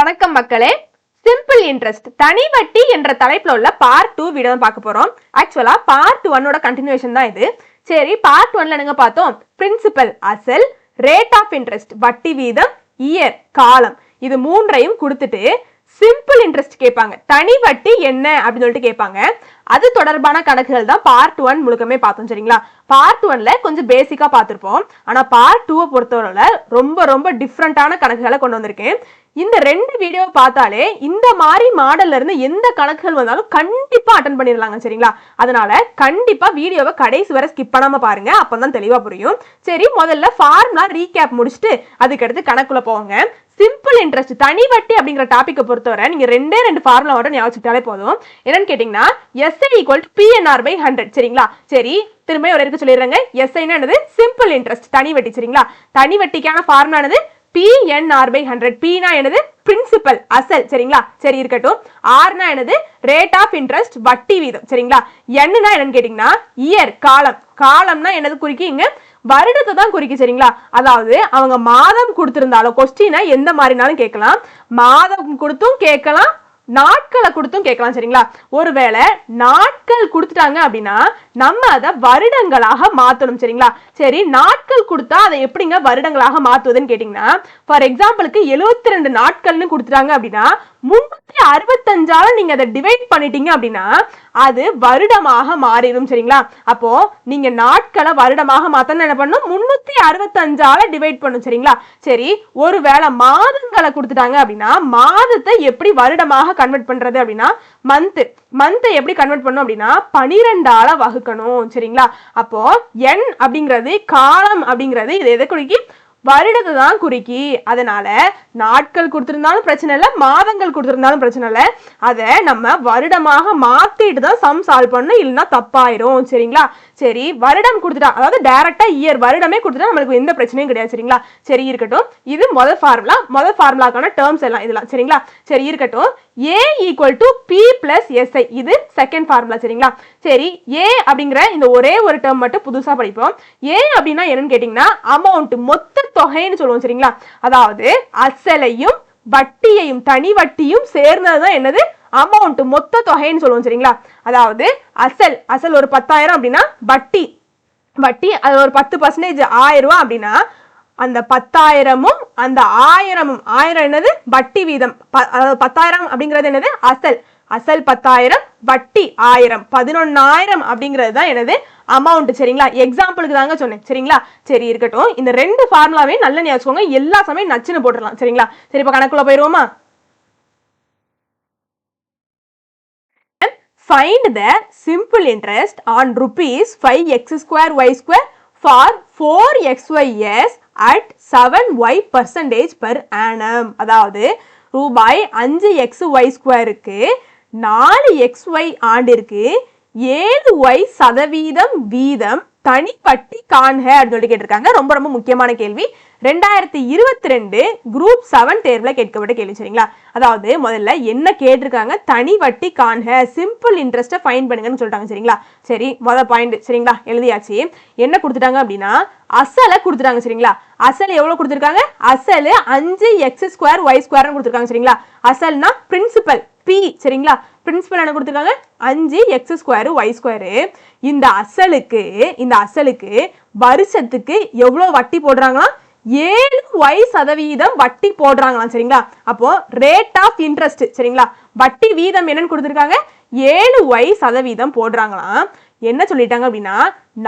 வணக்கம் மக்களே. Simple interest தனி வட்டி என்ற தலைப்பில் உள்ள பார்ட் டூ வீடியோ தான் பார்க்க போறோம். ஆக்சுவலா பார்ட் ஒன்னோட கண்டினியூஷன் தான் இது. சரி பார்ட் ஒன்ல என்னங்க பார்த்தோம்? பிரின்சிபல் அசல் ரேட் ஆஃப் இன்ட்ரெஸ்ட் வட்டி வீதம் இயர் காலம். இது மூன்றையும் கொடுத்துட்டு சிம்பிள் இன்ட்ரெஸ்ட் கேட்பாங்க. தனி வட்டி என்ன அப்படின்னு சொல்லிட்டு கேட்பாங்க. அது தொடர்பான கணக்குகள் தான் பார்ட் ஒன் முழுக்கமே பார்த்தோம் சரிங்களா? பார்ட் ஒன்ல கொஞ்சம் பேசிக்கா பார்த்துருப்போம். ஆனா பார்ட் டூவை பொறுத்தவரையில ரொம்ப ரொம்ப டிஃப்ரெண்டான கணக்குகளை கொண்டு வந்திருக்கேன். இந்த ரெண்டு வீடியோ பார்த்தாலே இந்த மாதிரி மாடல்ல இருந்து எந்த கணக்குகள் வந்தாலும் கண்டிப்பா அட்டன் பண்ணிடலாங்க சரிங்களா? அதனால கண்டிப்பா வீடியோவை கடைசி வரை ஸ்கிப் பண்ணாம பாருங்க அப்பதான் தெளிவா புரியும். சரி முதல்ல ஃபார்முலா ரீகேப் முடிச்சுட்டு அதுக்கடுத்து கணக்குள்ள போங்க. சிம்பிள் இன்ட்ரெஸ்ட் தனி வட்டி அப்படிங்கிற டாப்பிக்கை பொறுத்தவரை நீங்க ரெண்டே ரெண்டு ஃபார்முலா மட்டும் ஞாபகம் போதும். என்னன்னு கேட்டீங்கன்னா SI equal to PNR by hundred சரிங்களா? சரி திரும்ப ஒரு இருக்க சொல்லிடுறேங்க. எஸ்ஐனா என்னது? சிம்பிள் இன்ட்ரெஸ்ட் தனி வட்டி சரிங்களா? தனி வட்டிக்கான ஃபார்முலானது பிஎன்ஆர் பை ஹண்ட்ரட் பினா எனது பிரின்சிபல் அசல். சரிங்களா? சரி இருக்கட்டும். ஆர்னா எனது ரேட் ஆஃப் இன்ட்ரெஸ்ட் வட்டி வீதம். சரிங்களா? என்னன்னா என்னன்னு கேட்டிங்கன்னா இயர் காலம். காலம்னா குறிக்கும் இங்கே வருடத்தை தான் குறிக்கு சரிங்களா? அதாவது அவங்க மாதம் கொடுத்துருந்தாலும் கொஸ்டினை எந்த மாதிரினாலும் கேட்கலாம். மாதம் கொடுத்தும் கேட்கலாம். நாட்களை கொடுத்தும் கேட்கலாம் சரிங்களா? ஒருவேளை நாட்கள் கொடுத்துட்டாங்க அப்படின்னா நம்ம அதை வருடங்களாக மாத்தணும் சரிங்களா? சரி நாட்கள் கொடுத்தா அதை எப்படிங்க வருடங்களாக மாத்துவதுன்னு கேட்டிங்கன்னா ஃபார் எக்ஸாம்பிளுக்கு எழுபத்தி ரெண்டு நாட்கள்னு கொடுத்துட்டாங்க அப்படின்னா முன்னூத்தி அறுபத்தஞ்சால நீங்க அதை டிவைட் பண்ணிட்டீங்க அப்படின்னா அது வருடமாக மாறிடும் சரிங்களா? அப்போ நீங்க நாட்களை வருடமாக மாத்தணும் என்ன பண்ணும்? முன்னூத்தி அறுபத்தஞ்சால டிவைட் பண்ணும் சரிங்களா? சரி ஒருவேளை மாதங்களை கொடுத்துட்டாங்க அப்படின்னா மாதத்தை எப்படி வருடமாக கன்வெர்ட் பண்றது அப்படின்னா மந்த் மந்த்தை எப்படி கன்வெர்ட் பண்ணும் அப்படின்னா பனிரெண்டால வகுக்கணும் சரிங்களா? அப்போ என் அப்படிங்கிறது காலம் அப்படிங்கிறது இது எதை குறிக்கி வருடத்தை தான் குறிக்கி. அதனால நாட்கள் கொடுத்துருந்தாலும் பிரச்சனை இல்லை மாதங்கள் கொடுத்துருந்தாலும் பிரச்சனை இல்லை. அதை நம்ம வருடமாக மாத்திட்டு தான் சம் சால்வ் பண்ணணும். இல்லைன்னா தப்பாயிரும். சரிங்களா? சரி வருடம் கொடுத்துட்டா அதாவது டைரக்டா இயர் வருடமே கொடுத்துட்டா நம்மளுக்கு எந்த பிரச்சனையும் கிடையாது. சரிங்களா? சரி இருக்கட்டும். இது முதல் ஃபார்முலா முதல் ஃபார்முலாக்கான டேர்ம்ஸ் எல்லாம் இதெல்லாம். சரிங்களா? சரி இருக்கட்டும். A equal to P plus SI இது செகண்ட் ஃபார்முலா சரிங்களா? சரி ஏ அப்படிங்கிற இந்த ஒரே ஒரு டேர்ம் மட்டும் புதுசாக படிப்போம். ஏ அப்படின்னா என்னன்னு கேட்டிங்கன்னா அமௌண்ட் மொத்த தொகைன்னு சொல்லுவோம் சரிங்களா? அதாவது அசலையும் வட்டியையும் தனி வட்டியும் சேர்ந்ததுதான் என்னது? அமௌண்ட் மொத்த தொகைன்னு சொல்லுவோம் சரிங்களா? அதாவது அசல் அசல் ஒரு பத்தாயிரம் அப்படின்னா வட்டி. வட்டி அது ஒரு பத்து பர்சன்டேஜ் ஆயிரம் ரூபா அப்படின்னா அந்த பத்தாயிரமும் அந்த ஆயிரமும் ஆயிரம் என்னது? வட்டி வீதம். ப- அதாவது பத்தாயிரம் அப்படிங்கிறது என்னது? அசல். அசல் பத்தாயிரம் வட்டி ஆயிரம். பதினொன்னாயிரம் அப்படிங்கிறது தான் என்னது? அமௌண்ட் சரிங்களா? எக்ஸாம்பிளுக்கு தாங்க சொன்னேன். சரிங்களா? சரி இருக்கட்டும். இந்த ரெண்டு ஃபார்முலாவே நல்ல ஞாபகம் வச்சுக்கோங்க எல்லா சமயம் நச்சுன்னு போட்டுடலாம். சரிங்களா? சரி இப்போ கணக்குள்ள போயிருவோமா? find the simple interest on rupees 5x square y square for at seven Y percentage per annum அதாவது ரூபாய் அஞ்சு எக்ஸ் ஒய் ஸ்கொயருக்கு நாலு எக்ஸ் ஒய் ஆண்டிற்கு ஏழு ஒய் சதவீதம் வீதம் தனிப்பட்டி காண்க அப்படின்னு சொல்லி கேட்டிருக்காங்க. ரொம்ப ரொம்ப முக்கியமான கேள்வி. ரெண்டாயிரத்தி இருபத்தி ரெண்டு குரூப் செவன் தேர்வில் கேட்கப்பட்ட கேள்வி சரிங்களா? அதாவது முதல்ல என்ன கேட்டிருக்காங்க? தனி வட்டி காண்க சிம்பிள் இன்ட்ரெஸ்ட்டை ஃபைன் பண்ணுங்கன்னு சொல்லிட்டாங்க சரிங்களா? சரி முதல் பாயிண்ட் சரிங்களா? எழுதியாச்சு. என்ன கொடுத்துட்டாங்க அப்படின்னா அசலை கொடுத்துட்டாங்க சரிங்களா? அசல் எவ்வளோ கொடுத்துருக்காங்க? அசல் அஞ்சு எக்ஸ் ஸ்கொயர் ஒய் ஸ்கொயர்னு கொடுத்துருக்காங்க சரிங்களா? அசல்னா பிரின்சிபல் பி சரிங்களா? பிரின்சிபல் என்ன கொடுத்துருக்காங்க? அஞ்சு எக்ஸ் ஸ்கொயரு ஒய் ஸ்கொயரு இந்த அசலுக்கு இந்த அசலுக்கு வருஷத்துக்கு எவ்வளோ வட்டி போடுறாங்களா ஏழு ஒய் சதவீதம் வட்டி போடுறாங்களாம் சரிங்களா? அப்போ ரேட் ஆஃப் இன்ட்ரெஸ்ட் சரிங்களா? வட்டி வீதம் என்னன்னு கொடுத்துருக்காங்க. ஏழு ஒய் சதவீதம் போடுறாங்களாம். என்ன சொல்லிட்டாங்க அப்படின்னா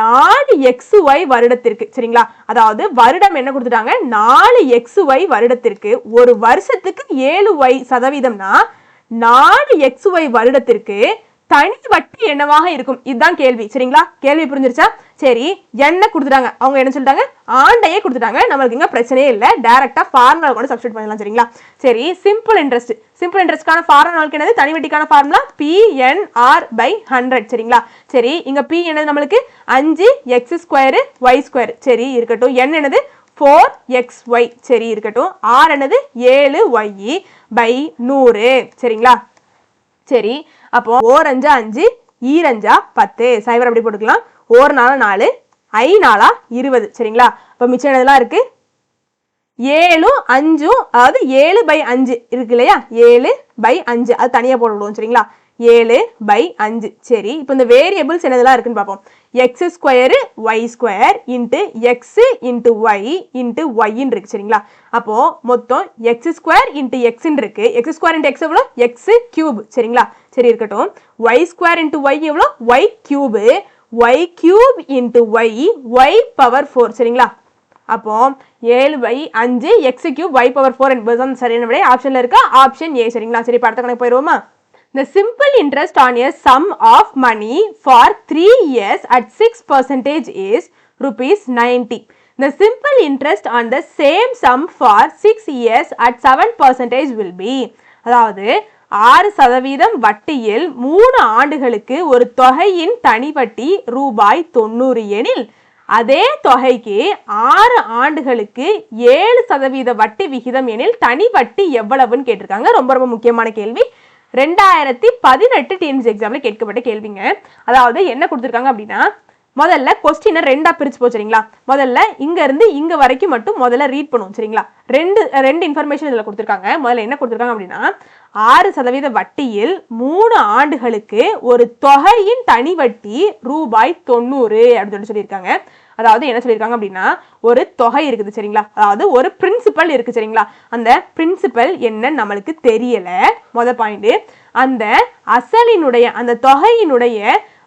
நாலு எக்ஸ் ஒய் வருடத்திற்கு சரிங்களா? அதாவது வருடம் என்ன கொடுத்துட்டாங்க? நாலு எக்ஸ் ஒய் வருடத்திற்கு. ஒரு வருஷத்துக்கு ஏழு ஒய் சதவீதம்னா நாலு எக்ஸ் ஒய் வருடத்திற்கு தனி வட்டி என்னவாக இருக்கும்? இதுதான் கேள்வி. சரிங்களா? கேள்வி புரிஞ்சிருச்சா? சரி என்ன கொடுத்துட்டாங்க? அவங்க என்ன சொல்லிட்டாங்க? ஆண்டையே கொடுத்துட்டாங்க. நம்மளுக்கு இங்கே பிரச்சனையே இல்லை. டேரெக்டாக ஃபார்முலா கூட சப்ஸ்டிட் பண்ணலாம் சரிங்களா? சரி சிம்பிள் இன்ட்ரெஸ்ட் சிம்பிள் இன்ட்ரெஸ்ட்கான ஃபார்முலாவுக்கு என்னது? தனி வட்டிக்கான ஃபார்முலா பிஎன்ஆர் பை ஹண்ட்ரட் சரிங்களா? சரி இங்கே பி என்னது நம்மளுக்கு? அஞ்சு எக்ஸ் ஸ்கொயரு ஒய் ஸ்கொயர் சரி இருக்கட்டும். என் என்னது? ஃபோர் எக்ஸ் ஒய் சரி இருக்கட்டும். ஆர் என்னது? ஏழு ஒய் பை நூறு. சரிங்களா? சரி அப்போ ஓர் அஞ்சா அஞ்சு ஈரஞ்சா பத்து. சைபர் அப்படி போட்டுக்கலாம். ஓர் நாளா நாலு ஐ நாளா இருபது. சரிங்களா? இப்போ மிச்சம் என்னதெல்லாம் இருக்கு? ஏழும் அஞ்சும் அதாவது ஏழு பை அஞ்சு இருக்கு இல்லையா? ஏழு பை அஞ்சு. அது தனியாக போட விடுவோம் சரிங்களா? ஏழு பை அஞ்சு. சரி இப்போ இந்த வேரியபிள்ஸ் என்னதெல்லாம் இருக்குன்னு பார்ப்போம். X square y square into x into y into ஒய்ன்னு இருக்கு சரிங்களா? அப்போ மொத்தம் எக்ஸ் ஸ்கொயர் இன்ட்டு எக்ஸ்ன்னு இருக்கு. எக்ஸ் ஸ்கொயர் இன்ட்டு எக்ஸ் எவ்வளோ எக்ஸ் கியூப் சரிங்களா? சரி இருக்கட்டும். ஒய் ஸ்கொயர் இன்ட்டு ஒய் எவ்வளோ? Y cube y cube into y y power four சரிங்களா? அப்போ ஏழு பை அஞ்சு x cube y power four என்பது தான் சரியான விடை. ஆப்ஷனில் இருக்கா? ஆப்ஷன் ஏ சரிங்களா? சரி இப்போ அடுத்த கணக்கு போயிடுவோமா? The simple interest on a sum of money for 3 years at 6 percentage is rupees 90. The simple interest on the same sum for 6 years at 7 percentage will be அதாவது ஆறு சதவீதம் வட்டியில் மூணு ஆண்டுகளுக்கு ஒரு தொகையின் தனி வட்டி ரூபாய் தொண்ணூறு எனில் அதே தொகைக்கு ஆறு ஆண்டுகளுக்கு ஏழு சதவீத வட்டி விகிதம் எனில் தனி வட்டி எவ்வளவுன்னு கேட்டிருக்காங்க. ரொம்ப ரொம்ப முக்கியமான கேள்வி. ரெண்டாயிரத்தி பதினெட்டு டிஎன்சி எக்ஸாமில் கேட்கப்பட்ட கேள்விங்க. அதாவது என்ன கொடுத்துருக்காங்க அப்படின்னா முதல்ல கொஸ்டினை ரெண்டா பிரிச்சு போச்சு சரிங்களா? முதல்ல இங்க இருந்து இங்க வரைக்கும் மட்டும் முதல்ல ரீட் பண்ணுவோம் சரிங்களா? ரெண்டு ரெண்டு இன்ஃபர்மேஷன் இதில் கொடுத்துருக்காங்க. முதல்ல என்ன கொடுத்துருக்காங்க அப்படின்னா ஆறு சதவீத வட்டியில் மூணு ஆண்டுகளுக்கு ஒரு தொகையின் தனி வட்டி ரூபாய் தொண்ணூறு அப்படின்னு சொல்லி சொல்லியிருக்காங்க. அதாவது என்ன சொல்லியிருக்காங்க அப்படின்னா ஒரு தொகை இருக்குது சரிங்களா? அதாவது ஒரு பிரின்சிபல் இருக்குது சரிங்களா? அந்த பிரின்சிபல் என்ன நம்மளுக்கு தெரியலை. மொதல் பாயிண்ட் அந்த அசலினுடைய அந்த தொகையினுடைய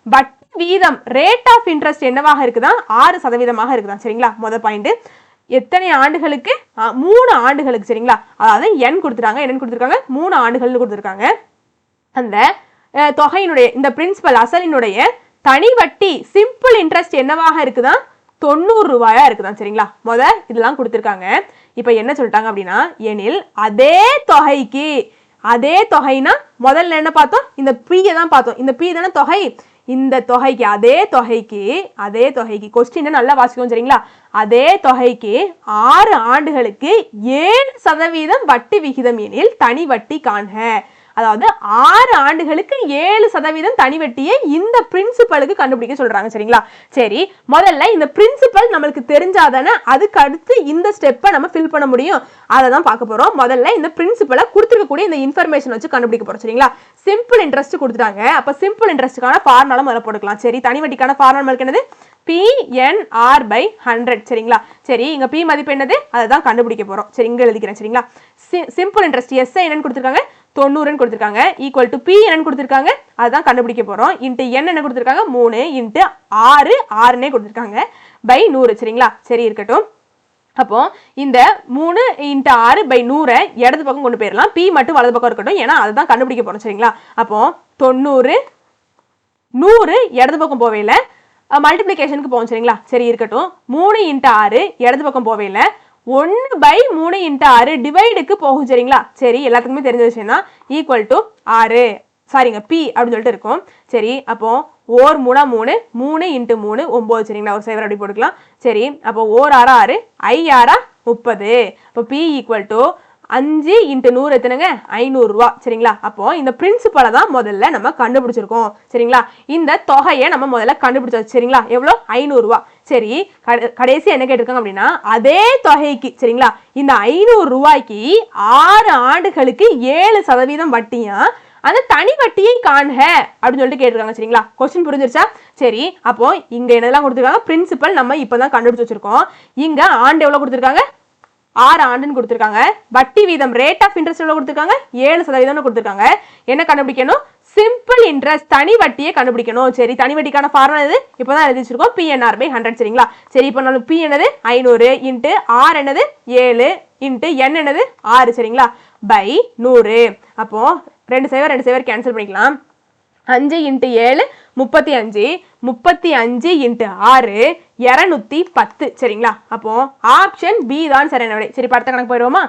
வட்டி வீதம் ரேட் ஆஃப் இன்ட்ரெஸ்ட் என்னவாக இருக்குதான் ஆறு சதவீதமாக இருக்குதான் சரிங்களா? மொதல் பாயிண்ட் எத்தனை ஆண்டுகளுக்கு? மூணு ஆண்டுகளுக்கு சரிங்களா? அதாவது என் கொடுத்துருக்காங்க என்ன கொடுத்துருக்காங்க? மூணு ஆண்டுகள்னு கொடுத்துருக்காங்க. அந்த தொகையினுடைய இந்த பிரின்சிபல் அசலினுடைய தனி வட்டி சிம்பிள் இன்ட்ரெஸ்ட் என்னவாக இருக்குதான் தொண்ணூறு ரூபாயா இருக்குதான் சரிங்களா? முத இதெல்லாம் கொடுத்துருக்காங்க. இப்போ என்ன சொல்லிட்டாங்க அப்படின்னா எனில் அதே தொகைக்கு அதே தொகைனா முதல்ல என்ன பார்த்தோம்? இந்த பீயை தான் பார்த்தோம். இந்த பி தானே தொகை. இந்த தொகைக்கு அதே தொகைக்கு அதே தொகைக்கு கொஸ்டினை நல்லா வாசிக்கும் சரிங்களா? அதே தொகைக்கு ஆறு ஆண்டுகளுக்கு ஏழு சதவீதம் வட்டி விகிதம் எனில் தனி வட்டி காண்க. அதாவது ஆறு ஆண்டுகளுக்கு ஏழு சதவீதம் தனி வட்டியை இந்த பிரின்சிபலுக்கு கண்டுபிடிக்க சொல்றாங்க சரிங்களா? சரி முதல்ல இந்த பிரின்சிபல் நம்மளுக்கு தெரிஞ்சாதானே அதுக்கு அடுத்து இந்த ஸ்டெப்பை நம்ம ஃபில் பண்ண முடியும். அதை தான் பார்க்க போறோம். முதல்ல இந்த பிரின்சிபலை கொடுத்துருக்கக்கூடிய இந்த இன்ஃபர்மேஷன் வச்சு கண்டுபிடிக்க போறோம் சரிங்களா? சிம்பிள் இன்ட்ரெஸ்ட் கொடுத்துட்டாங்க. அப்ப சிம்பிள் இன்ட்ரெஸ்ட்டுக்கான ஃபார்முலா முதல்ல போட்டுக்கலாம். சரி தனி வட்டிக்கான ஃபார்முலா நம்மளுக்கு என்னது? பிஎன்ஆர் பை ஹண்ட்ரட் சரிங்களா? சரி இங்க பி மதிப்பு என்னது? அதை தான் கண்டுபிடிக்க போறோம். சரி இங்க எழுதிக்கிறேன் சரிங்களா? சிம்பிள் இன்ட்ரெஸ்ட் எஸ் என்னன்னு கொடுத்துருக்காங்க. தொண்ணூறுன்னு கொடுத்துருக்காங்க. ஈக்குவல் டு பி என்னன்னு கொடுத்துருக்காங்க. அதுதான் கண்டுபிடிக்க போகிறோம் இன்ட்டு என் என்ன கொடுத்துருக்காங்க? மூணு. இன்ட்டு ஆறு. ஆறுன்னே கொடுத்துருக்காங்க. பை நூறு சரிங்களா? சரி இருக்கட்டும். அப்போ இந்த மூணு இன்ட்டு ஆறு பை நூறை இடது பக்கம் கொண்டு போயிடலாம் பி மட்டும் வலது பக்கம் இருக்கட்டும். ஏன்னா அதுதான் கண்டுபிடிக்க போகிறோம் சரிங்களா? அப்போ தொண்ணூறு நூறு இடது பக்கம் போவேல மல்டிப்ளிகேஷனுக்கு போகும் சரிங்களா? சரி இருக்கட்டும். மூணு இன்ட்டு ஆறு இடது பக்கம் போவேல ஒன்று பை மூணு இன்ட்டு ஆறு டிவைடுக்கு போகும் சரிங்களா? சரி எல்லாத்துக்குமே தெரிஞ்ச விஷயம் தான் ஈக்குவல் டு ஆறு சாரிங்க பி அப்படின்னு சொல்லிட்டு இருக்கும். சரி அப்போ ஓர் மூணா மூணு மூணு இன்ட்டு மூணு ஒம்பது சரிங்களா? ஒரு சைவர் அப்படி போட்டுக்கலாம். சரி அப்போ ஓர் ஆறா ஆறு ஐ ஆறா முப்பது. அப்போ பி ஈக்குவல் டு அஞ்சு இன்ட்டு நூறு எத்தனைங்க? ஐநூறுரூவா சரிங்களா? அப்போ இந்த பிரின்சிபலை தான் முதல்ல நம்ம கண்டுபிடிச்சிருக்கோம் சரிங்களா? இந்த தொகையை நம்ம முதல்ல கண்டுபிடிச்சாச்சு சரிங்களா? எவ்வளோ? ஐநூறுரூவா சரி கடைசி என்ன கேட்டிருக்காங்க அப்படின்னா அதே தொகைக்கு சரிங்களா? இந்த ஐநூறு ரூபாய்க்கு ஆறு ஆண்டுகளுக்கு ஏழு சதவீதம் வட்டியா? அந்த தனி வட்டியை காண்க அப்படின்னு சொல்லிட்டு கேட்டிருக்காங்க சரிங்களா? கொஸ்டின் புரிஞ்சிருச்சா? சரி அப்போ இங்க என்னெல்லாம் கொடுத்துருக்காங்க? பிரின்சிபல் நம்ம இப்பதான் கண்டுபிடிச்சு வச்சிருக்கோம். இங்க ஆண்டு எவ்வளவு கொடுத்துருக்காங்க? ஆறு ஆண்டுன்னு கொடுத்துருக்காங்க. வட்டி வீதம் ரேட் ஆஃப் இன்ட்ரெஸ்ட் எவ்வளவு கொடுத்துருக்காங்க? ஏழு சதவீதம்னு கொடுத்துருக்காங்க. என்ன கண்டுபிடிக்கணும்? சிம்பிள் இன்ட்ரெஸ்ட் தனி வட்டியை கண்டுபிடிக்கணும். சரி தனி வட்டிக்கான ஃபார்முலா இது இப்போதான் எழுதி வச்சிருக்கோம். பிஎன்ஆர் பை ஹண்ட்ரட் சரிங்களா? சரி இப்போ நம்ம பி என்னது? ஐநூறு இன்ட்டு ஆர் என்னது? ஏழு இன்ட்டு என் என்னது? ஆறு சரிங்களா? பை நூறு. அப்போ ரெண்டு சைவர் ரெண்டு சைவர் கேன்சல் பண்ணிக்கலாம். அஞ்சு இன்ட்டு ஏழு முப்பத்தி அஞ்சு. முப்பத்தி அஞ்சு இன்ட்டு ஆறு இரநூத்தி பத்து சரிங்களா? அப்போ ஆப்ஷன் பி தான் சரியான விடை சரி படத்த கணக்கு போயிடுவோமா?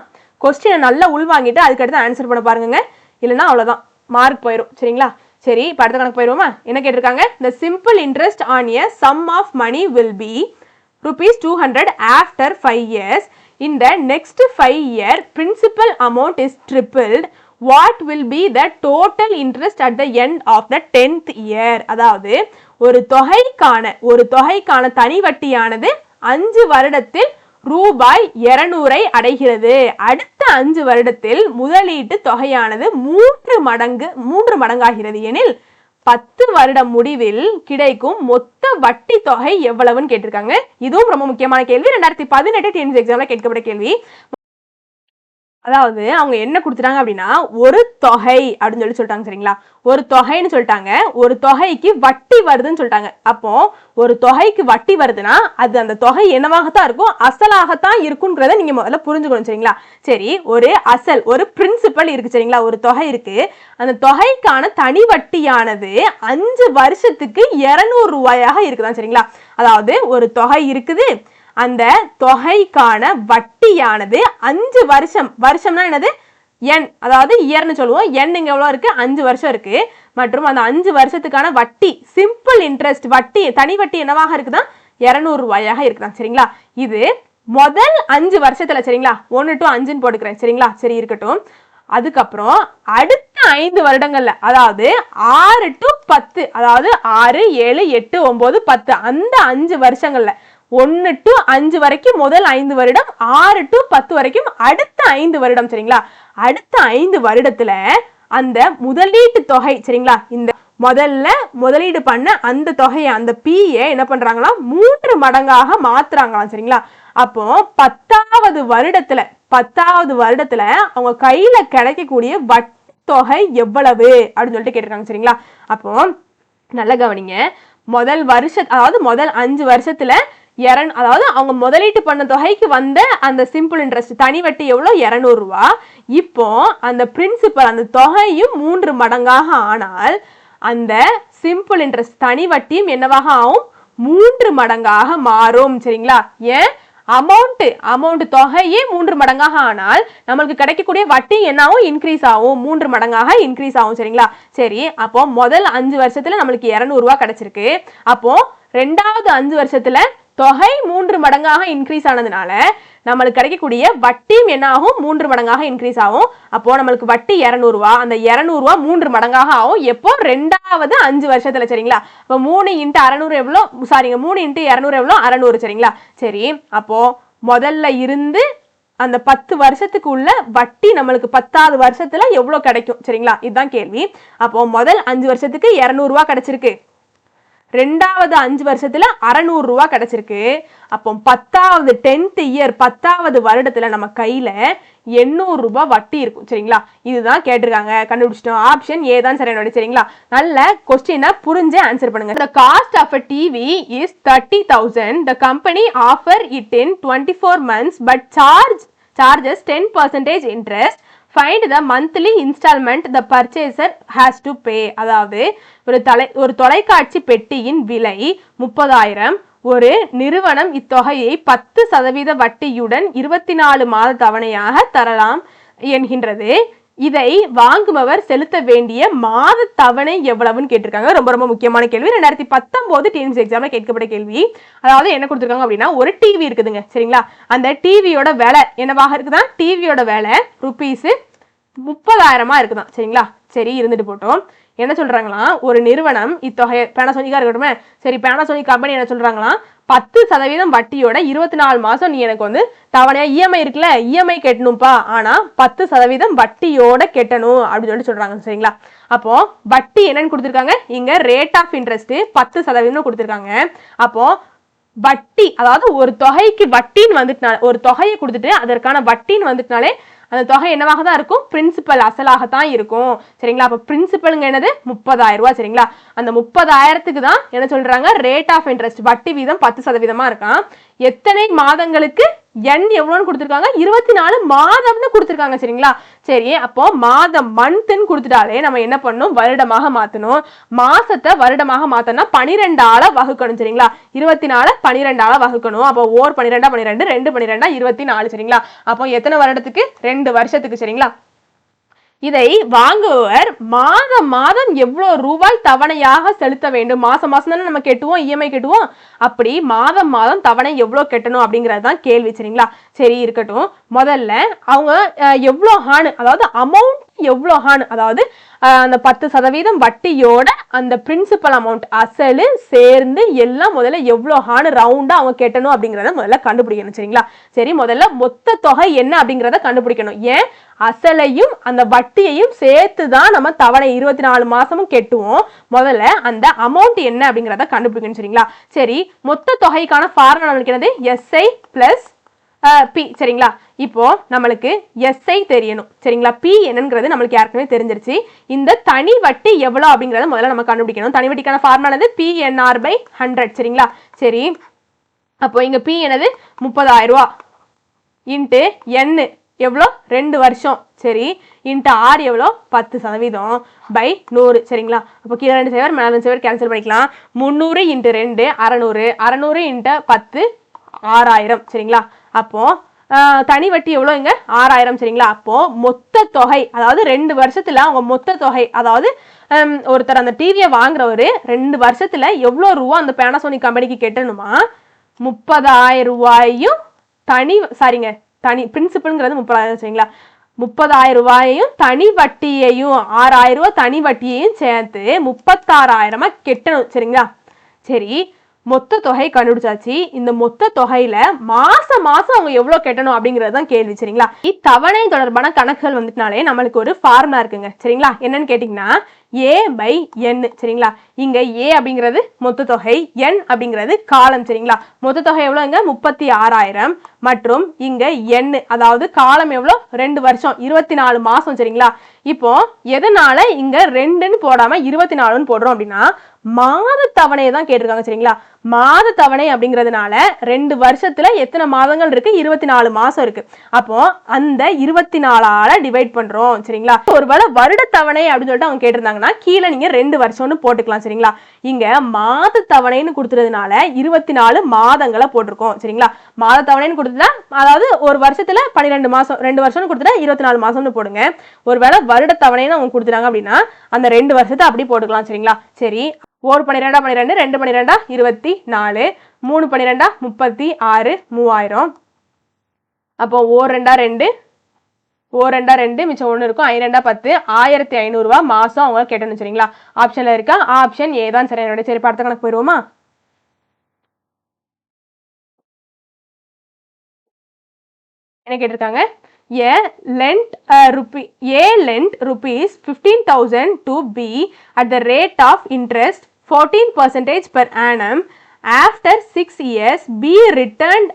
கொஸ்டினை நல்லா உள்வாங்கிட்டு அதுக்கடுத்து ஆன்சர் பண்ண பாருங்க இல்லைன்னா அவ்வளோதான் மார்க் போயிடும் சரிங்களா சரி இப்போ அடுத்த கணக்கு போயிடுவோமா என்ன கேட்டிருக்காங்க the simple interest on a sum of money will be rupees two hundred after five years in the next five year principal amount is tripled what will be the total interest at the end of the tenth year அதாவது ஒரு தொகைக்கான ஒரு தொகைக்கான தனி வட்டியானது அஞ்சு வருடத்தில் ரூபாய் இருநூறை அடைகிறது. அடுத்த அஞ்சு வருடத்தில் முதலீட்டு தொகையானது மூன்று மடங்கு மூன்று மடங்காகிறது. எனில் பத்து வருட முடிவில் கிடைக்கும் மொத்த வட்டி தொகை எவ்வளவுன்னு கேட்டிருக்காங்க. இதுவும் ரொம்ப முக்கியமான கேள்வி. ரெண்டாயிரத்தி பதினெட்டு டிஎன்சி எக்ஸாம்ல கேட்கப்பட்ட கேள்வி. அதாவது அவங்க என்ன கொடுத்துட்டாங்க அப்படின்னா ஒரு தொகை அப்படின்னு சொல்லி சொல்லிட்டாங்க சரிங்களா? ஒரு தொகைன்னு சொல்லிட்டாங்க. ஒரு தொகைக்கு வட்டி வருதுன்னு சொல்லிட்டாங்க. அப்போ ஒரு தொகைக்கு வட்டி வருதுன்னா அது அந்த தொகை என்னவாகத்தான் இருக்கும் அசலாகத்தான் இருக்குன்றத நீங்க முதல்ல புரிஞ்சுக்கணும் சரிங்களா? சரி ஒரு அசல் ஒரு பிரின்சிபல் இருக்கு சரிங்களா? ஒரு தொகை இருக்கு. அந்த தொகைக்கான தனி வட்டியானது அஞ்சு வருஷத்துக்கு இருநூறு ரூபாயாக இருக்குதான் சரிங்களா? அதாவது ஒரு தொகை இருக்குது அந்த தொகைக்கான வட்டியானது அஞ்சு வருஷம் வருஷம்னா என்னது? எண். அதாவது இயர்னு சொல்லுவோம். என் இங்கே எவ்வளோ இருக்குது அஞ்சு வருஷம் இருக்குது மற்றும் அந்த அஞ்சு வருஷத்துக்கான வட்டி சிம்பிள் இன்ட்ரெஸ்ட் வட்டி தனி வட்டி என்னவாக இருக்குதான் இரநூறுவாயாக இருக்குதான் சரிங்களா? இது முதல் அஞ்சு வருஷத்தில் சரிங்களா? ஒன்று டு அஞ்சுன்னு போட்டுக்கிறேன். சரிங்களா? சரி இருக்கட்டும். அதுக்கப்புறம் அடுத்த ஐந்து வருடங்கள்ல அதாவது ஆறு டு பத்து அதாவது ஆறு ஏழு எட்டு ஒன்பது பத்து அந்த அஞ்சு வருஷங்கள்ல ஒன்று டு அஞ்சு வரைக்கும் முதல் ஐந்து வருடம் ஆறு டு பத்து வரைக்கும் அடுத்த ஐந்து வருடம் சரிங்களா? அடுத்த ஐந்து வருடத்துல அந்த முதலீட்டு தொகை சரிங்களா? இந்த முதல்ல முதலீடு பண்ண அந்த தொகையை அந்த பீயை என்ன பண்ணுறாங்களாம் மூன்று மடங்காக மாத்துறாங்களாம் சரிங்களா? அப்போ பத்தாவது வருடத்துல பத்தாவது வருடத்துல அவங்க கையில கிடைக்கக்கூடிய வட்டி தொகை எவ்வளவு? அப்படின்னு சொல்லிட்டு கேட்டிருக்காங்க சரிங்களா? அப்போ நல்ல கவனிங்க. முதல் வருஷ அதாவது முதல் அஞ்சு வருஷத்துல இரண் அதாவது அவங்க முதலீட்டு பண்ண தொகைக்கு வந்த அந்த சிம்பிள் இன்ட்ரெஸ்ட் தனி வட்டி எவ்வளோ? இரநூறுவா இப்போ அந்த பிரின்சிபல் அந்த தொகையும் மூன்று மடங்காக ஆனால் அந்த சிம்பிள் இன்ட்ரெஸ்ட் தனி வட்டியும் என்னவாக ஆகும்? மூன்று மடங்காக மாறும் சரிங்களா? ஏன்? அமௌண்ட்டு அமௌண்ட் தொகையே மூன்று மடங்காக ஆனால் நம்மளுக்கு கிடைக்கக்கூடிய வட்டி என்னாவும் இன்க்ரீஸ் ஆகும். மூன்று மடங்காக இன்க்ரீஸ் ஆகும் சரிங்களா? சரி அப்போ முதல் அஞ்சு வருஷத்துல நம்மளுக்கு இரநூறுவா கிடைச்சிருக்கு. அப்போ ரெண்டாவது அஞ்சு வருஷத்துல தொகை மூன்று மடங்காக இன்க்ரீஸ் ஆனதுனால நம்மளுக்கு கிடைக்கக்கூடிய வட்டியும் என்ன ஆகும் மூன்று மடங்காக இன்க்ரீஸ் ஆகும். அப்போ நம்மளுக்கு வட்டி இரநூறுவா. அந்த இரநூறுவா மூன்று மடங்காக ஆகும். எப்போ? ரெண்டாவது அஞ்சு வருஷத்துல சரிங்களா? இப்போ மூணு இன்ட்டு அறநூறு எவ்வளோ? சாரிங்க மூணு இன்ட்டு இரநூறு எவ்வளோ? அறநூறு சரிங்களா? சரி அப்போ முதல்ல இருந்து அந்த பத்து வருஷத்துக்கு உள்ள வட்டி நம்மளுக்கு பத்தாவது வருஷத்துல எவ்வளோ கிடைக்கும்? சரிங்களா? இதுதான் கேள்வி. அப்போ முதல் அஞ்சு வருஷத்துக்கு இரநூறுவா கிடைச்சிருக்கு. ரெண்டாவது அஞ்சு வருஷத்துல அறநூறு ரூபா கிடைச்சிருக்கு. அப்போ பத்தாவது டென்த் இயர் பத்தாவது வருடத்துல நம்ம கையில எண்ணூறு ரூபாய் வட்டி இருக்கும். சரிங்களா? இதுதான் கேட்டிருக்காங்க. கண்டுபிடிச்சிட்டோம். ஆப்ஷன் ஏ தான் சரியான சரிங்களா? நல்ல கொஸ்டினை புரிஞ்சு ஆன்சர் பண்ணுங்க. The cost of a TV is thirty thousand the company offer it in twenty four months but charge charges ten percentage interest find the monthly instalment the purchaser has to pay அதாவது ஒரு தலை ஒரு தொலைக்காட்சி பெட்டியின் விலை முப்பதாயிரம் ஒரு நிறுவனம் இத்தொகையை பத்து சதவீத வட்டியுடன் இருபத்தி நாலு மாத தவணையாக தரலாம் என்கின்றது. இதை வாங்குபவர் செலுத்த வேண்டிய மாத தவணை எவ்வளவுன்னு கேட்டிருக்காங்க. ரொம்ப ரொம்ப முக்கியமான கேள்வி. ரெண்டாயிரத்தி பத்தொன்பது டிஎன்சி எக்ஸாம்ல கேட்கப்பட்ட கேள்வி. அதாவது என்ன கொடுத்துருக்காங்க அப்படின்னா ஒரு டிவி இருக்குதுங்க. சரிங்களா? அந்த டிவியோட விலை என்னவாக இருக்குதான் டிவியோட விலை ருபீஸ் முப்பதாயிரமா இருக்குதான். சரிங்களா? சரி இருந்துட்டு போட்டோம். என்ன சொல்றாங்களாம்? ஒரு நிறுவனம் இத்தொகையை பேனாசோனிக்கா இருக்கட்டும். சரி பேனாசோனிக் கம்பெனி என்ன சொல்றாங்களாம்? பத்து சதவீதம் வட்டியோட இருபத்தி நாலு மாதம் நீ எனக்கு வந்து தவணையா இஎம்ஐ இருக்குல்ல இஎம்ஐ கட்டணும்ப்பா ஆனால் பத்து சதவீதம் வட்டியோட கட்டணும் அப்படின்னு சொல்லி சொல்கிறாங்க சரிங்களா? அப்போ வட்டி என்னன்னு கொடுத்துருக்காங்க? இங்கே ரேட் ஆஃப் இன்ட்ரெஸ்ட் பத்து சதவீதம் கொடுத்துருக்காங்க. அப்போ வட்டி அதாவது ஒரு தொகைக்கு வட்டின்னு வந்துட்டுனால ஒரு தொகையை கொடுத்துட்டு அதற்கான வட்டின்னு வந்துட்டுனாலே அந்த தொகை என்னவாக தான் இருக்கும்? பிரின்சிபல் அசலாகத்தான் இருக்கும். சரிங்களா? அப்போ பிரின்சிபலுங்க என்னது? முப்பதாயிரம் ரூபா சரிங்களா? அந்த முப்பதாயிரத்துக்கு தான் என்ன சொல்றாங்க? ரேட் ஆஃப் இன்ட்ரெஸ்ட் வட்டி வீதம் பத்து சதவீதமா இருக்கான் எத்தனை மாதங்களுக்கு எண் எவ்வளோன்னு கொடுத்துருக்காங்க? இருபத்தி நாலு மாதம்னு கொடுத்துருக்காங்க சரிங்களா? சரி அப்போ மாதம் மந்த்ன்னு கொடுத்துட்டாலே நம்ம என்ன பண்ணணும் வருடமாக மாற்றணும் மாசத்தை வருடமாக மாத்தணும்னா பனிரெண்டால வகுக்கணும் சரிங்களா? இருபத்தி நாலு பனிரெண்டால வகுக்கணும். அப்போ ஓர் பனிரெண்டா பனிரெண்டு ரெண்டு பனிரெண்டா இருபத்தி நாலு சரிங்களா? அப்போ எத்தனை வருடத்துக்கு? ரெண்டு வருஷத்துக்கு சரிங்களா? இதை வாங்குபவர் மாதம் மாதம் எவ்வளவு ரூபாய் தவணையாக செலுத்த வேண்டும்? மாசம் மாசம் தானே நம்ம கெட்டுவோம் இஎம்ஐ கெட்டுவோம். அப்படி மாதம் மாதம் தவணை எவ்வளோ கட்டணும் அப்படிங்கிறது தான் கேள்வி சரிங்களா? சரி இருக்கட்டும். முதல்ல அவங்க எவ்வளோ ஹானு அதாவது அமௌண்ட் எவ்வளோ ஹான் அதாவது அந்த பத்து சதவீதம் வட்டியோட அந்த பிரின்சிபல் அமௌண்ட் அசலு சேர்ந்து எல்லாம் முதல்ல எவ்வளோ ஹான் ரவுண்டாக அவங்க கெட்டணும் அப்படிங்கிறத முதல்ல கண்டுபிடிக்கணும் சரிங்களா? சரி முதல்ல மொத்த தொகை என்ன அப்படிங்கிறத கண்டுபிடிக்கணும். ஏன்? அசலையும் அந்த வட்டியையும் சேர்த்து தான் நம்ம தவணை இருபத்தி நாலு மாதமும் கெட்டுவோம். முதல்ல அந்த அமௌண்ட் என்ன அப்படிங்கிறத கண்டுபிடிக்கணும் சரிங்களா? சரி மொத்த தொகைக்கான ஃபார்முலா நம்மளுக்கு என்னது? எஸ்ஐ பிளஸ் பி சரிங்களா? இப்போ நம்மளுக்கு எஸ்ஐ தெரியணும். சரிங்களா? பி என்னங்கிறது நம்மளுக்கு ஏற்கனவே தெரிஞ்சிருச்சு. இந்த தனி வட்டி எவ்வளோ அப்படிங்கிறத முதல்ல நம்ம கண்டுபிடிக்கணும். தனி வட்டிக்கான ஃபார்முலானது என்னது? பிஎன்ஆர் பை ஹண்ட்ரட் சரிங்களா? சரி. அப்போ இங்கே பி என்னது? முப்பதாயிரம் ரூபா. இன்ட்டு என்னு எவ்வளோ? ரெண்டு வருஷம். சரி இன்ட்டு ஆர் எவ்வளோ? பத்து சதவீதம். பை நூறு. சரிங்களா? அப்போ கீழே ரெண்டு சேவர் மேலே ரெண்டு சேவர் கேன்சல் பண்ணிக்கலாம். முந்நூறு இன்ட்டு ரெண்டு அறநூறு. அறநூறு இன்ட்டு பத்து ஆறாயிரம். சரிங்களா? அப்போது தனி வட்டி எவ்வளோ இங்கே? ஆறாயிரம். சரிங்களா? அப்போது மொத்த தொகை அதாவது ரெண்டு வருஷத்தில் அவங்க மொத்த தொகை அதாவது ஒருத்தர் அந்த டிவியை வாங்குறவர் ரெண்டு வருஷத்தில் எவ்வளோ ரூபா அந்த பேனாசோனிக் கம்பெனிக்கு கெட்டணுமா? முப்பதாயிரம் ரூபாயும் தனி சாரிங்க தனி பிரின்சிபல்ங்கிறது முப்பதாயிரம் சரிங்களா? முப்பதாயிரம் ரூபாயையும் தனி வட்டியையும் ஆறாயிரம் ரூபாய் தனி வட்டியையும் சேர்த்து முப்பத்தாறாயிரமா கெட்டணும் சரிங்களா? சரி மொத்த தொகை கண்டுபிடிச்சாச்சு. இந்த மொத்த தொகையில மாசம் மாசம் அவங்க எவ்வளவு கட்டணும் அப்படிங்கிறது தான் கேள்வி சரிங்களா? இத்தவணை தொடர்பான கணக்குகள் வந்துட்டுனாலே நம்மளுக்கு ஒரு ஃபார்முலா இருக்குங்க. சரிங்களா? என்னன்னு கேட்டிங்கன்னா ஏ பை என் சரிங்களா? இங்க ஏ அப்படிங்கிறது மொத்த தொகை என் அப்படிங்கிறது காலம் சரிங்களா? மொத்த தொகை எவ்வளோங்க முப்பத்தி ஆறாயிரம். மற்றும் இங்க எண் அதாவது காலம் எவ்வளோ ரெண்டு வருஷம் இருபத்தி நாலு மாசம் சரிங்களா? இப்போ எதனால இங்க ரெண்டுன்னு போடாம இருபத்தி நாலுன்னு போடுறோம் அப்படின்னா மாத தவணையை தான் கேட்டிருக்காங்க சரிங்களா? மாத தவணை அப்படிங்கிறதுனால ரெண்டு வருஷத்துல எத்தனை மாதங்கள் இருக்கு? இருபத்தி நாலு மாசம் இருக்கு. அப்போ அந்த இருபத்தி நாலால டிவைட் பண்றோம் சரிங்களா? ஒருவேளை வருட தவணை அப்படின்னு சொல்லிட்டு அவங்க கேட்டிருந்தாங்கன்னா கீழே நீங்க ரெண்டு வருஷம்னு போட்டுக்கலாம் சரிங்களா? இங்க மாத தவணைன்னு கொடுத்துறதுனால இருபத்தி நாலு மாதங்களை போட்டிருக்கோம் சரிங்களா? மாத தவணைன்னு கொடுத்துட்டா அதாவது ஒரு வருஷத்துல பன்னிரெண்டு மாசம் ரெண்டு வருஷம்னு கொடுத்துட்டா இருபத்தி நாலு மாசம்னு போடுங்க. ஒருவேளை வருட தவணைன்னு அவங்க கொடுத்துட்டாங்க அப்படின்னா அந்த ரெண்டு வருஷத்தை அப்படி போட்டுக்கலாம் சரிங்களா? சரி ஒரு பன்னிரெண்டா பன்னிரெண்டு ரெண்டு பன்னிரெண்டா இருபத்தி நாலு மூணு பன்னிரெண்டா முப்பத்தி ஆறு மூவாயிரம். அப்போ ஓர் ரெண்டா ரெண்டு ஓ ரெண்டா ரெண்டு மிச்சம் ஒன்று இருக்கும். ஐ பத்து ஆயிரத்தி ஐநூறுரூவா மாதம் அவங்க கேட்டேன்னு வச்சுருங்களா ஆப்ஷனில் இருக்கா? ஆப்ஷன் ஏ தான் சரி. என்னோட சரி படத்தை கணக்கு போயிடுவோமா? என்ன கேட்டிருக்காங்க? A lent uh, A lent lent fifteen thousand to be at the rate of interest fourteen 14 percentage per annum. After 6 years, be returned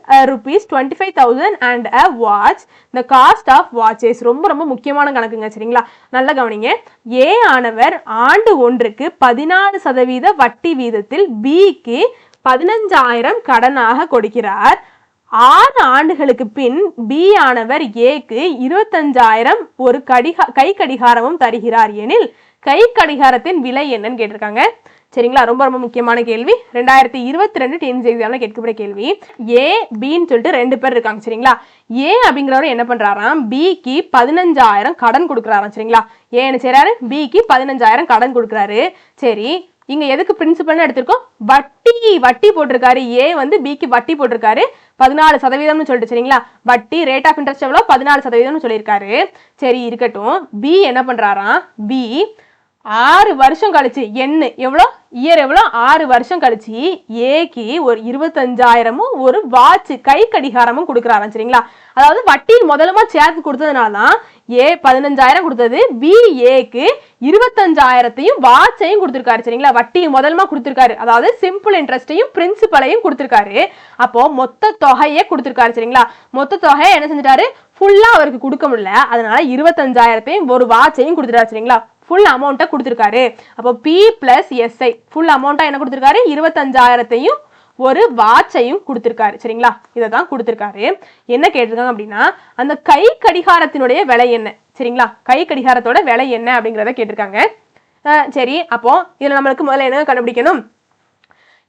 twenty five thousand and a watch The cost of watches ரொம்ப ரொம்ப முக்கியமான கணக்குங்க சரிங்களா? நல்ல கவனிங்க. ஏ ஆனவர் ஆண்டு ஒன்றுக்கு பதினாறு சதவீத வட்டி வீதத்தில் பிக்கு பதினஞ்சாயிரம் கடனாக கொடுக்கிறார். ஆறு ஆண்டுகளுக்கு பின் பி ஆனவர் ஏக்கு இருபத்தஞ்சாயிரம் ஒரு கடிகா கை கடிகாரமும் தருகிறார். எனில் கை கடிகாரத்தின் விலை என்னன்னு கேட்டிருக்காங்க. சரிங்களா? ரொம்ப ரொம்ப முக்கியமான கேள்வி. ரெண்டாயிரத்தி இருபத்தி ரெண்டு டிஎன்சி எக்ஸாம்ல கேட்கப்பட்ட கேள்வி. ஏ பின்னு சொல்லிட்டு ரெண்டு பேர் இருக்காங்க சரிங்களா? ஏ அப்படிங்கிறவர் என்ன பண்றாராம்? பிக்கு பதினஞ்சாயிரம் கடன் கொடுக்குறாராம் சரிங்களா? ஏ என்ன செய்றாரு? பிக்கு பதினஞ்சாயிரம் கடன் கொடுக்குறாரு. சரி இங்க எதுக்கு பிரின்சிபல்னு எடுத்திருக்கோம்? வட்டி வட்டி போட்டிருக்காரு. ஏ வந்து பிக்கு வட்டி போட்டிருக்காரு. பதினாலு சதவீதம்னு சொல்லிட்டு சரிங்களா? வட்டி ரேட் ஆஃப் இன்ட்ரெஸ்ட் எவ்வளோ? பதினாலு சதவீதம்னு சொல்லியிருக்காரு. சரி இருக்கட்டும். பி என்ன பண்றாராம்? பி ஆறு வருஷம் கழிச்சு என்ன எவ்வளோ? இயர் எவ்வளோ? ஆறு வருஷம் கழிச்சு ஏக்கு ஒரு இருபத்தஞ்சாயிரமும் ஒரு வாட்ச் கை கடிகாரமும் கொடுக்குறாராம் சரிங்களா? அதாவது வட்டியில் முதலுமா சேர்த்து கொடுத்ததுனால தான் ஏ பதினஞ்சாயிரம் கொடுத்தது பி ஏக்கு இருபத்தஞ்சாயிரத்தையும் வாட்சையும் கொடுத்துருக்காரு சரிங்களா? வட்டியை முதலுமா கொடுத்துருக்காரு. அதாவது சிம்பிள் இன்ட்ரெஸ்ட்டையும் பிரின்சிபலையும் கொடுத்துருக்காரு. அப்போ மொத்த தொகையே கொடுத்துருக்காரு சரிங்களா? மொத்த தொகையை என்ன செஞ்சிட்டாரு? ஃபுல்லாக அவருக்கு கொடுக்க முடியல. அதனால இருபத்தஞ்சாயிரத்தையும் ஒரு வாட்சையும் கொடுத்துட்டாரு சரிங்களா? ஃபுல் அமௌண்ட்டை கொடுத்துருக்காரு. அப்போ பி பிளஸ் எஸ்ஐ ஃபுல் அமௌண்ட்டாக என்ன கொடுத்துருக்காரு? இருபத்தஞ்சாயிரத்தையும் ஒரு வாட்சையும் கொடுத்துருக்காரு. சரிங்களா? இதை தான் கொடுத்துருக்காரு. என்ன கேட்டிருக்காங்க அப்படின்னா அந்த கை கடிகாரத்தினுடைய விலை என்ன? சரிங்களா? கை கடிகாரத்தோட விலை என்ன அப்படிங்கிறத கேட்டிருக்காங்க. சரி அப்போ இதில் நம்மளுக்கு முதல்ல என்ன கண்டுபிடிக்கணும்?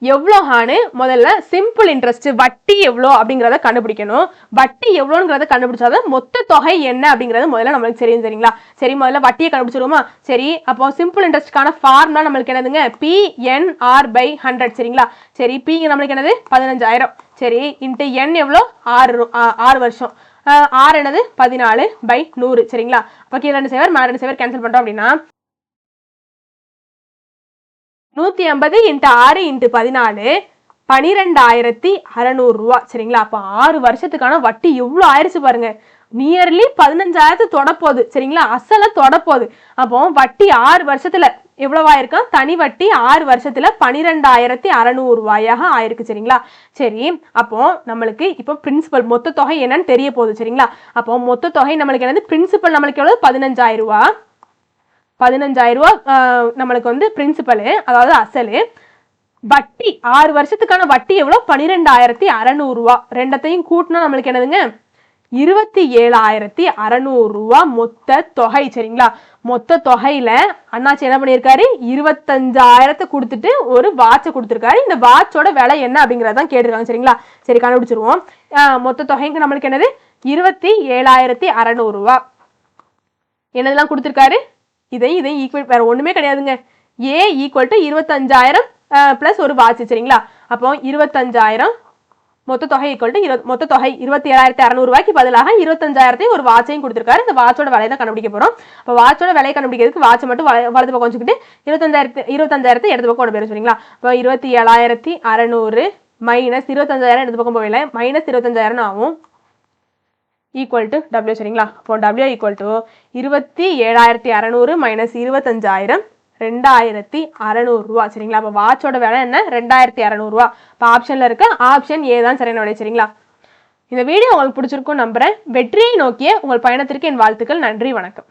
எவ்வளோ ஹானு? முதல்ல சிம்பிள் இன்ட்ரெஸ்ட் வட்டி எவ்வளோ அப்படிங்கிறத கண்டுபிடிக்கணும். வட்டி எவ்வளோங்கிறத கண்டுபிடிச்சாதான் மொத்த தொகை என்ன அப்படிங்கிறது முதல்ல நம்மளுக்கு தெரியும் சரிங்களா? சரி முதல்ல வட்டியை கண்டுபிடிச்சிருவோமா? சரி அப்போ சிம்பிள் இன்ட்ரெஸ்ட்கான ஃபார்ம்னா நம்மளுக்கு என்னதுங்க? பிஎன்ஆர் பை ஹண்ட்ரட் சரிங்களா? சரி பிங்க நம்மளுக்கு என்னது? பதினஞ்சாயிரம். சரி இன்ட்டு என் எவ்வளோ? ஆறு ரூ- ஆறு வருஷம். ஆறு என்னது? பதினாலு பை நூறு சரிங்களா? அப்போ கீழே ரெண்டு சேவர் மேலே ரெண்டு சேவர் கேன்சல் பண்ணுறோம் அப்படின்னா நூற்றி ஐம்பது இன்ட்டு ஆறு இன்ட்டு பதினாலு பனிரெண்டாயிரத்தி அறநூறுரூவா சரிங்களா? அப்போ ஆறு வருஷத்துக்கான வட்டி எவ்வளோ ஆயிடுச்சு பாருங்க. நியர்லி பதினஞ்சாயிரத்து தொடப்போகுது. சரிங்களா? அசலை தொடப்போகுது. அப்போ வட்டி ஆறு வருஷத்தில் எவ்வளவா தனி வட்டி ஆறு வருஷத்துல பனிரெண்டாயிரத்தி அறநூறு ரூபாயாக ஆயிருக்கு. சரிங்களா? சரி அப்போ நம்மளுக்கு இப்போ பிரின்சிபல் மொத்த தொகை என்னன்னு தெரிய போகுது. சரிங்களா? அப்போ மொத்த தொகை நம்மளுக்கு என்னது? பிரின்சிபல் நம்மளுக்கு எவ்வளவு? பதினஞ்சாயிரம் ரூபா. பதினஞ்சாயிரம் ரூபா நம்மளுக்கு வந்து பிரின்சிபலு அதாவது அசலு வட்டி ஆறு வருஷத்துக்கான வட்டி எவ்வளோ? பன்னிரெண்டாயிரத்தி அறநூறுவா. ரெண்டத்தையும் கூட்டினா நம்மளுக்கு என்னதுங்க? இருபத்தி ஏழாயிரத்தி அறநூறுவா மொத்த தொகை சரிங்களா? மொத்த தொகையில அண்ணாச்சி என்ன பண்ணியிருக்காரு? இருபத்தஞ்சாயிரத்தை கொடுத்துட்டு ஒரு வாட்சை கொடுத்துருக்காரு. இந்த வாட்சோட விலை என்ன அப்படிங்கிறதான் கேட்டிருக்காங்க சரிங்களா? சரி கண்டுபிடிச்சிருவோம். மொத்த தொகைக்கு நம்மளுக்கு என்னது? இருபத்தி ஏழாயிரத்தி அறநூறுவா. என்னதெல்லாம் கொடுத்துருக்காரு? இதையும் இதையும் ஈக்குவல் வேற ஒண்ணுமே கிடையாதுங்க. ஏ ஈக்குவல் டு இருபத்தஞ்சாயிரம் ப்ளஸ் ஒரு வாட்ச் சரிங்களா? அப்போ இருபத்தஞ்சாயிரம் மொத்த தொகை ஈக்குவல் டு இருபத் மொத்த தொகை இருபத்தி ஏழாயிரத்தி அறநூறுவாய்க்கு பதிலாக இருபத்தஞ்சாயிரத்தையும் ஒரு வாட்சையும் கொடுத்துருக்காரு. இந்த வாட்சோட விலையை தான் கண்டுபிடிக்க போகிறோம் அப்போ வாட்சோட விலையை கண்டுபிடிக்கிறதுக்கு வாட்சை மட்டும் வள வலது பக்கம் வச்சுக்கிட்டு இருபத்தஞ்சாயிரத்தி இருபத்தஞ்சாயிரத்தை இடது பக்கம் கொண்டு போயிடும் சரிங்களா? இப்போ இருபத்தி ஏழாயிரத்தி அறநூறு மைனஸ் இருபத்தஞ்சாயிரம் இடது பக்கம் போயிடல மைனஸ் இருபத்தஞ்சாயிரம் ஆகும். ஈக்குவல் டு டபிள்யூ சரிங்களா? அப்போ டபிள்யூ ஈக்குவல் டு இருபத்தி ஏழாயிரத்தி அறநூறு மைனஸ் இருபத்தஞ்சாயிரம் ரெண்டாயிரத்தி அறநூறுரூவா சரிங்களா? அப்போ வாட்சோட விலை என்ன? ரெண்டாயிரத்தி அறநூறுவா இப்போ ஆப்ஷனில் இருக்க ஆப்ஷன் ஏ தான் சரியான விடை சரிங்களா? இந்த வீடியோ உங்களுக்கு பிடிச்சிருக்கும் நம்புகிறேன் வெற்றியை நோக்கிய உங்கள் பயணத்திற்கு என் வாழ்த்துக்கள். நன்றி வணக்கம்.